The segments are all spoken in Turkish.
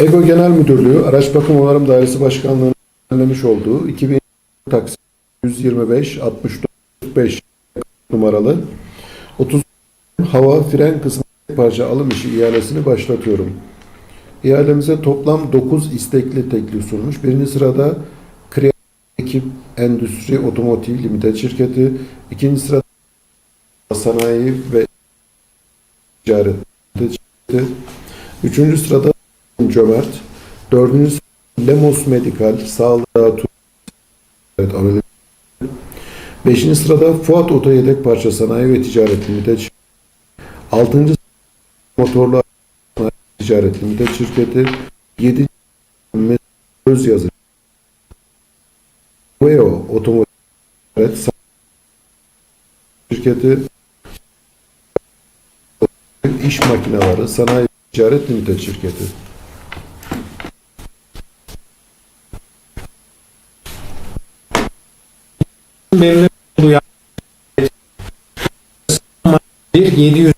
EGO Genel Müdürlüğü Araç Bakım Onarım Dairesi Başkanlığı'nın düzenlemiş olduğu 2000 taksi 125 65 numaralı 30 hava fren kısmı parça alım işi ihalesini başlatıyorum. İhalemize toplam 9 istekli teklif sunmuş. Birinci sırada Kriya Ekip Endüstri Otomotiv Limited şirketi, ikinci sırada Sanayi ve Ticaret şirketi, üçüncü sırada Cömert, dördüncü Lemos Medical, Sağlığa Ticaret Anonim, beşinci sırada Fuat Oto Yedek Parça Sanayi ve Ticaret Limited altıncı Motorlu Sanayi Ticaret Limited şirketi, yedinci sırada Öz Yazı Veo Otomotiv Ticaret şirketi, İş Makineleri Sanayi Ticaret Limited şirketi. Olduğu yer- bir 700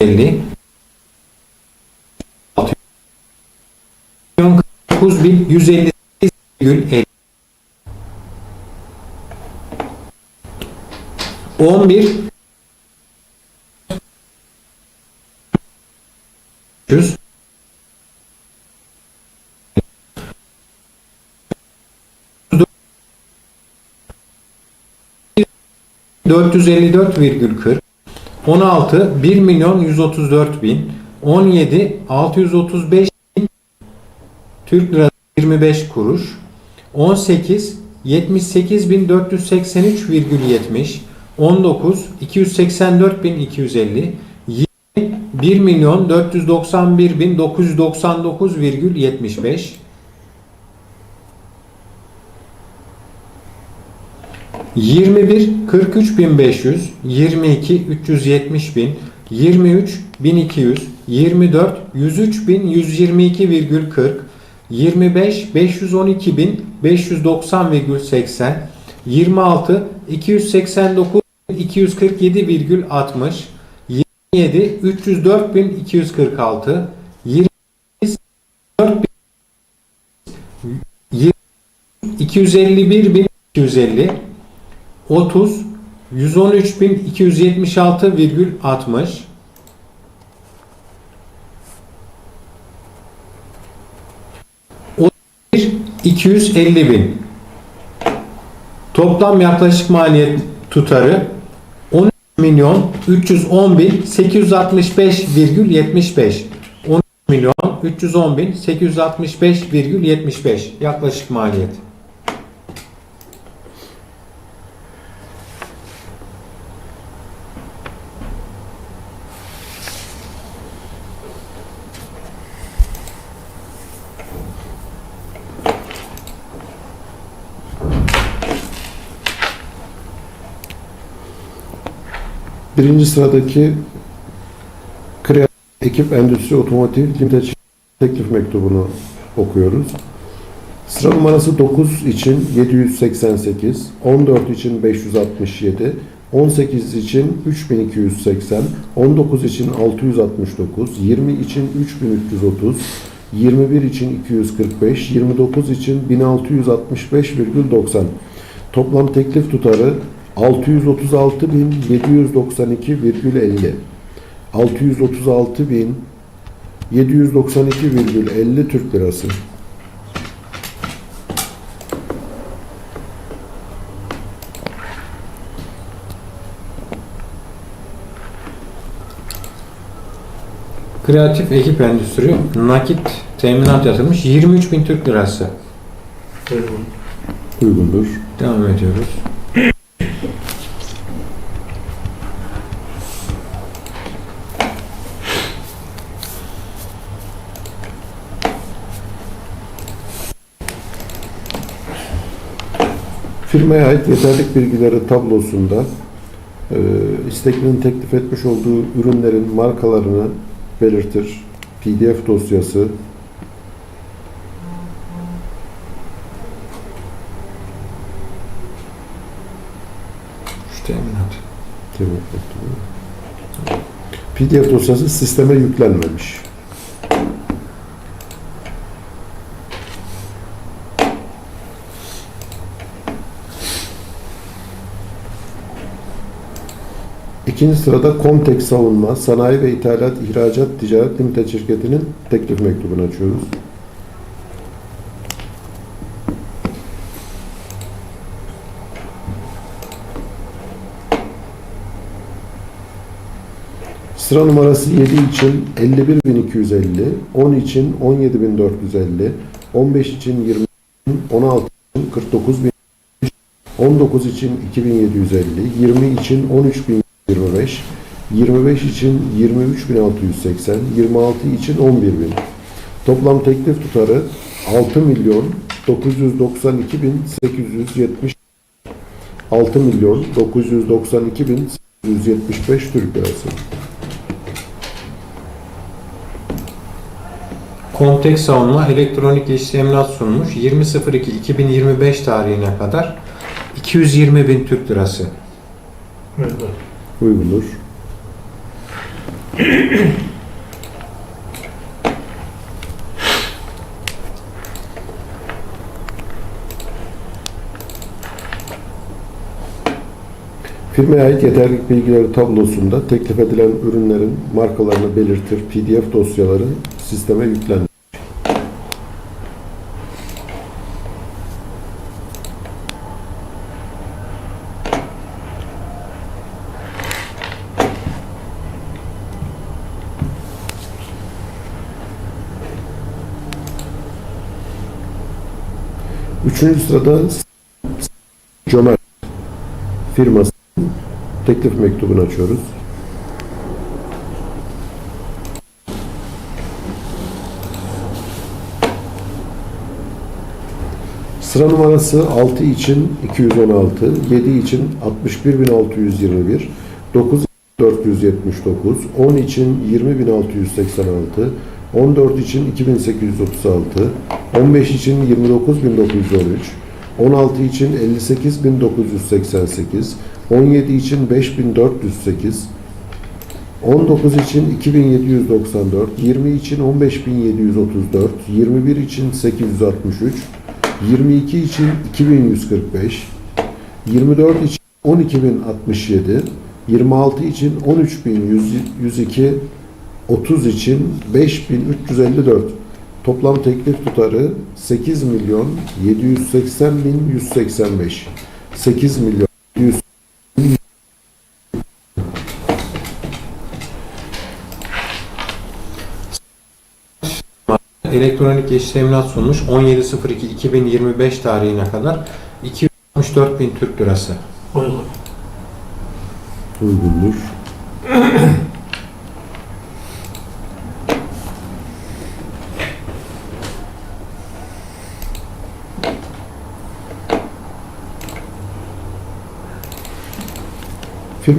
50 9158,50 11 100 454,40 16 1 milyon 134 bin 17 635 bin Türk lirası 25 kuruş 18 78.483,70 19 284.250 20 1 milyon 491.999,75 21 43.500 22 370 bin 23 1200 24 103 bin 122,40 25 512 bin 590,80 26 289 247,60 27 304 bin 246 28 4 bin 251 bin 250 30 113 bin 276,60 31 250 bin. Toplam yaklaşık maliyet tutarı 13 milyon 310 bin 865,75 13 milyon 310 bin 865,75 yaklaşık maliyet. Birinci sıradaki Kreatif Ekip Endüstri Otomotiv şirketi teklif mektubunu okuyoruz. Sıra numarası 9 için 788, 14 için 567, 18 için 3280, 19 için 669, 20 için 3330, 21 için 245, 29 için 1665,90. Toplam teklif tutarı 636.792,50. 636.792,50 Türk Lirası. Kreatif ekip endüstri nakit teminat yatırmış 23 bin Türk lirası. Uygundur. Devam ediyoruz. Firmaya ait yeterlik bilgileri tablosunda e, isteklinin teklif etmiş olduğu ürünlerin markalarını belirtir. PDF dosyası, teminat. temin mektubu. PDF dosyası sisteme yüklenmemiş. İkinci sırada Comtek Savunma, Sanayi ve İthalat İhracat Ticaret Limited şirketinin teklif mektubunu açıyoruz. Sıra numarası 7 için 51.250, 10 için 17.450, 15 için 20, 16 için 49.000, 19 için 2750, 20 için 13.025, 25 için 23.680, 26 için 11.000. Toplam teklif tutarı 6 milyon 992 bin 870 6 milyon 992 bin 875 Türk lirası. Kontek savunma elektronik işlemler sunmuş. 20.02.2025 tarihine kadar 220 bin Türk lirası. Uygun. Uygundur. Firmaya ait yeterlilik bilgileri tablosunda teklif edilen ürünlerin markalarını belirtir PDF dosyaları sisteme yüklenir. Üçüncü sırada Cömert firması teklif mektubunu açıyoruz. Sıra numarası 6 için 216, 7 için 61621, 9 için 479, 10 için 20686, 14 için 2836, 15 için 29913, 16 için 58988, 17 için 5408, 19 için 2794, 20 için 15734, 21 için 863, 22 için 2145, 24 için 12067, 26 için 13102, 30 için 5354. Toplam teklif tutarı 8 milyon 780 bin 185. 8 milyon 100 Elektronik işlemler sunmuş. 17.02.2025 tarihine kadar 264 bin Türk lirası. Uygun. uygundur.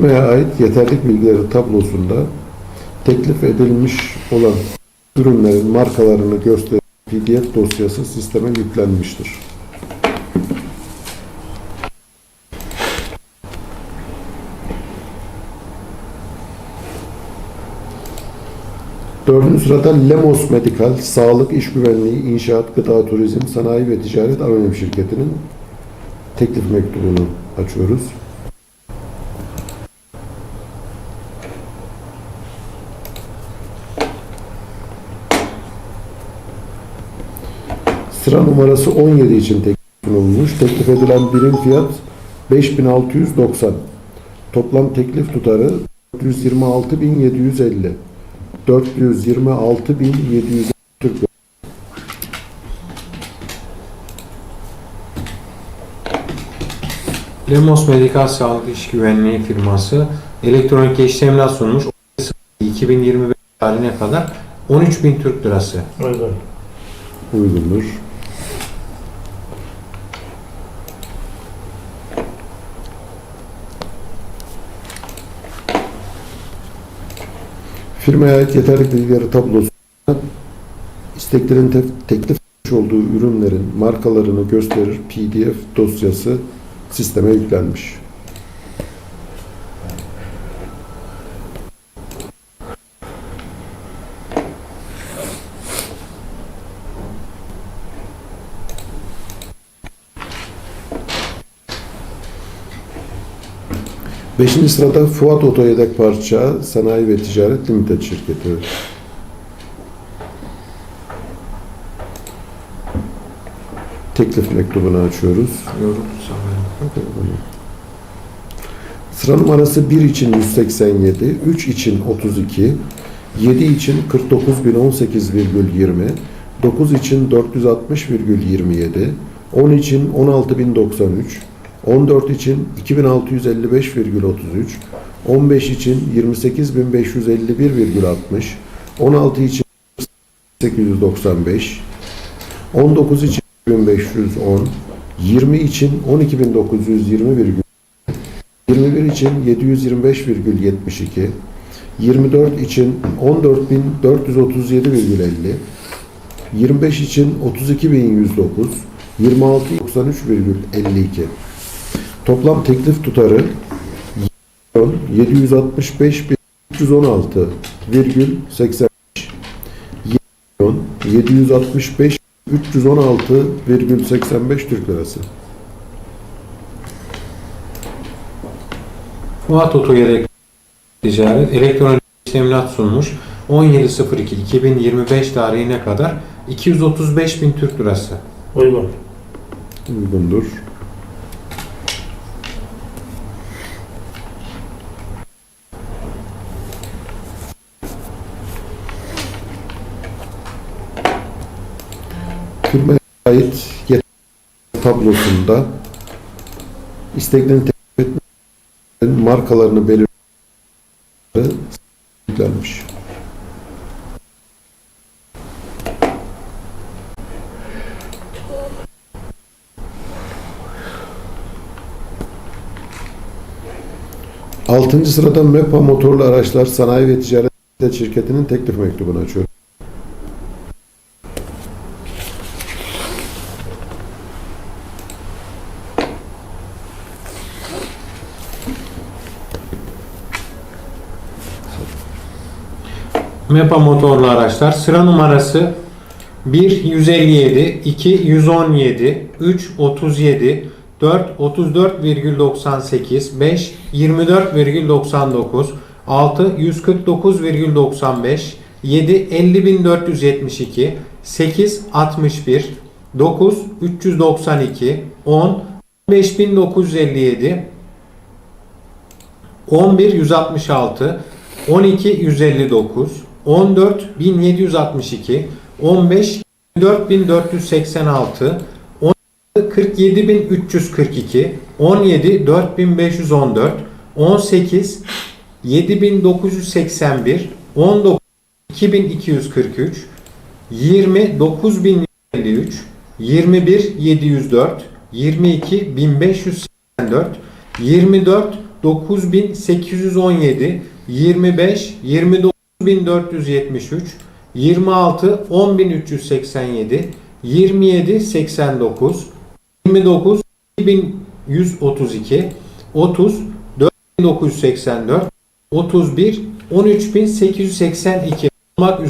Firmaya ait yeterlik bilgileri tablosunda teklif edilmiş olan ürünlerin markalarını gösteren PDF dosyası sisteme yüklenmiştir. Dördüncü sırada Lemos Medical, Sağlık, İş Güvenliği, İnşaat, Gıda, Turizm, Sanayi ve Ticaret Anonim Şirketi'nin teklif mektubunu açıyoruz. Sıra numarası 17 için teklif sunulmuş. Teklif edilen birim fiyat 5690. Toplam teklif tutarı 426.750. 426.750 Türk lirası. Lemos Medikal Sağlık İş Güvenliği firması elektronik işlemler sunmuş. 2025 tarihine kadar 13 bin Türk lirası. Uygun. uygundur. Firmaya ait yeterli bilgileri tablosu isteklerin tef- teklif olduğu ürünlerin markalarını gösterir PDF dosyası sisteme yüklenmiş. Beşinci sırada Fuat Oto Yedek Parça Sanayi ve Ticaret Limited şirketi. Teklif mektubunu açıyoruz. Yorum. Sıra numarası 1 için 187, 3 için 32, 7 için 49.018,20, 9 için 460,27, 10 için 16.093, 14 için 2655,33, 15 için 28.551,60, 16 için 895, 19 için 1510, 20 için 12.920,40, 21 için 725,72, 24 için 14.437,50, 25 için 32.109, 26 93,52. Toplam teklif tutarı 765.316,85 765 316,85 Türk Lirası. Fuat Oto Ticaret elektronik teminat sunmuş. 17.02.2025 tarihine kadar 235 bin Türk Lirası. Uygun. Uygundur. Firmaya ait tablosunda isteklerini teklif etmeyen markalarını belirlenmiş. yüklenmiş. Altıncı sırada MEPA motorlu araçlar sanayi ve ticaret şirketinin teklif mektubunu açıyor. MEPA motorlu araçlar. Sıra numarası 1 157, 2 117, 3 37, 4 34,98, 5 24,99, 6 149,95, 7 50.472, 8 61, 9 392, 10 5957, 11 166, 12 159, 14 1762, 15 4486, 16 47342, 17 4514, 18 7981, 19 2243, 20 9053, 21 704, 22 1584, 24 9817, 25 29473, 26 10387, 27 89, 29 2132, 30 4984, 31 13882 olmak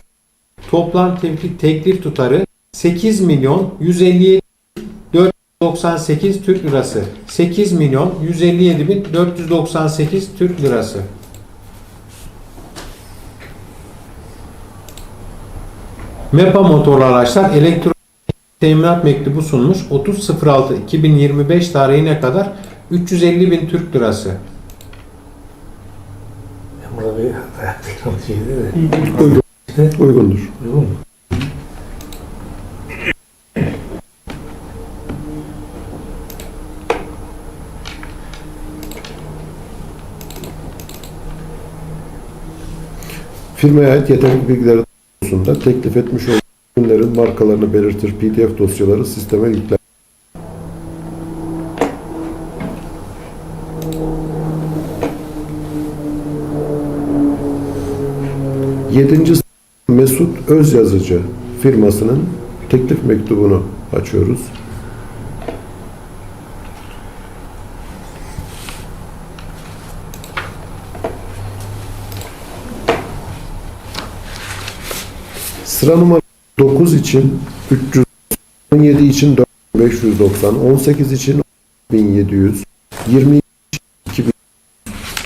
toplam teklif, teklif tutarı 8 milyon 157 498 Türk lirası. 8 milyon 157 bin 498 Türk lirası. MEPA motorlu araçlar elektronik teminat mektubu sunmuş. 30.06.2025 tarihine kadar 350 bin Türk lirası. Burada bir mi? Uygundur. Uygun mu? Firmaya ait yeterli bilgiler konusunda teklif etmiş olduğu ürünlerin markalarını belirtir PDF dosyaları sisteme yükler. Yedinci Mesut Özyazıcı firmasının teklif mektubunu açıyoruz. Sıra numara 9 için 300, 17 için 4590, 18 için 1700, 20 için 2000,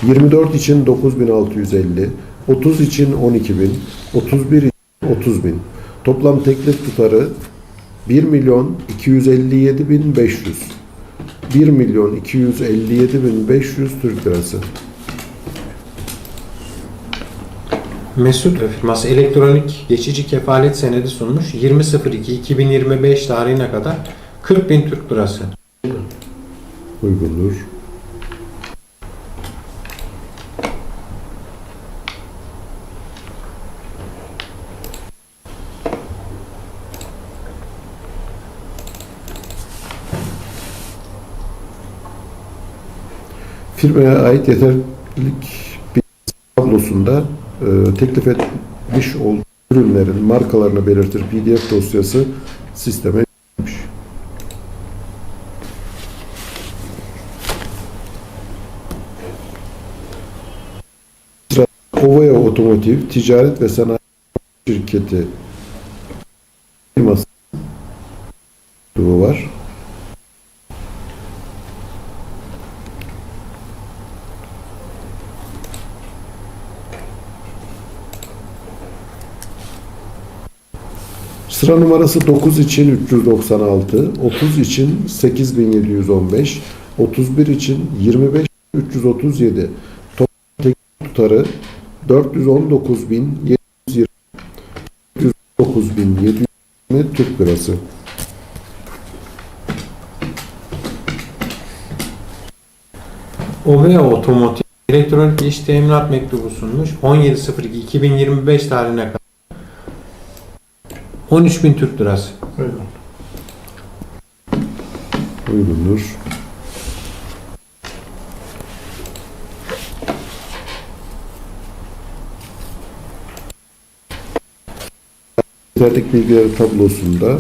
24 için 9650, 30 için 12000, 31 için 30000. Toplam teklif tutarı 1 milyon 257 bin 500. 1 milyon 257 bin 500 Türk lirası. Mesut firması elektronik geçici kefalet senedi sunmuş. 20.02.2025 tarihine kadar 40 bin Türk lirası. Uygundur. Firmaya ait yeterlilik tablosunda teklif etmiş olduğu ürünlerin markalarını belirtir PDF dosyası sisteme yüklenmiş. Ovaya Otomotiv Ticaret ve Sanayi Şirketi firması var. Sıra numarası 9 için 396, 30 için 8715, 31 için 25 337. Toplam tutarı 419.720 419.720 Türk lirası. Ovea Otomotiv elektronik iş teminat mektubu sunmuş. 17.02.2025 tarihine kadar 13 bin Türk lirası. Uygun. Uygundur. Yeterlik bilgileri tablosunda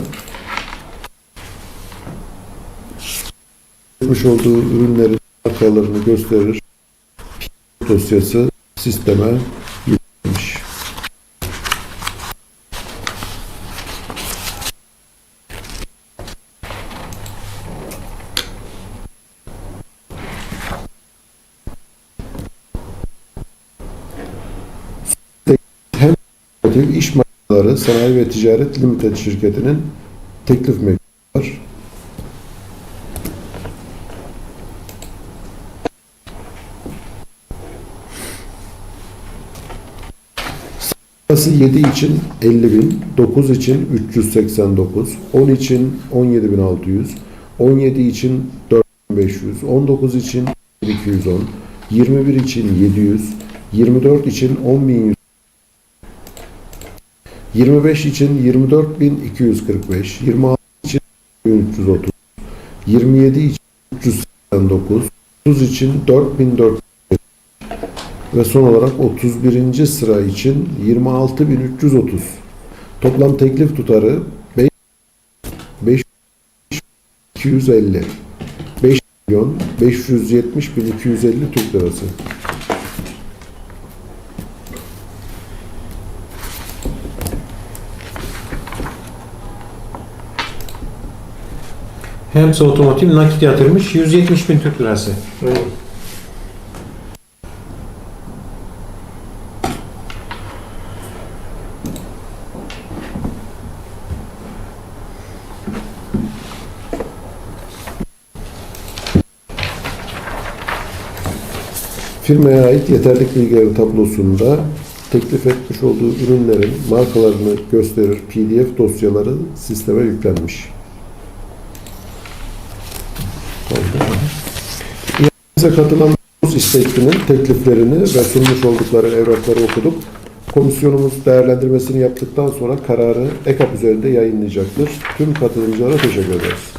yapmış olduğu ürünlerin markalarını gösterir. Dosyası sisteme yüklenmiş. hem Otomotiv İş Makineleri Sanayi ve Ticaret Limited şirketinin teklif mektubu var. Sırası 7 için 50 bin, 9 için 389, 10 için 17.600, 17 için 4500, 19 için 210, 21 için 700, 24 için 10.100, 25 için 24.245, 26 için 1330, 27 için 389, 30 için 4400 ve son olarak 31. sıra için 26.330. Toplam teklif tutarı 5 5 250 5 milyon 570 bin 250 Türk lirası. Hemsa Otomotiv nakit yatırmış 170 bin Türk lirası. Firmaya ait yeterlik bilgileri tablosunda teklif etmiş olduğu ürünlerin markalarını gösterir PDF dosyaları sisteme yüklenmiş. Bize katılan bu isteklinin tekliflerini ve sunmuş oldukları evrakları okuduk. Komisyonumuz değerlendirmesini yaptıktan sonra kararı EKAP üzerinde yayınlayacaktır. Tüm katılımcılara teşekkür ederiz.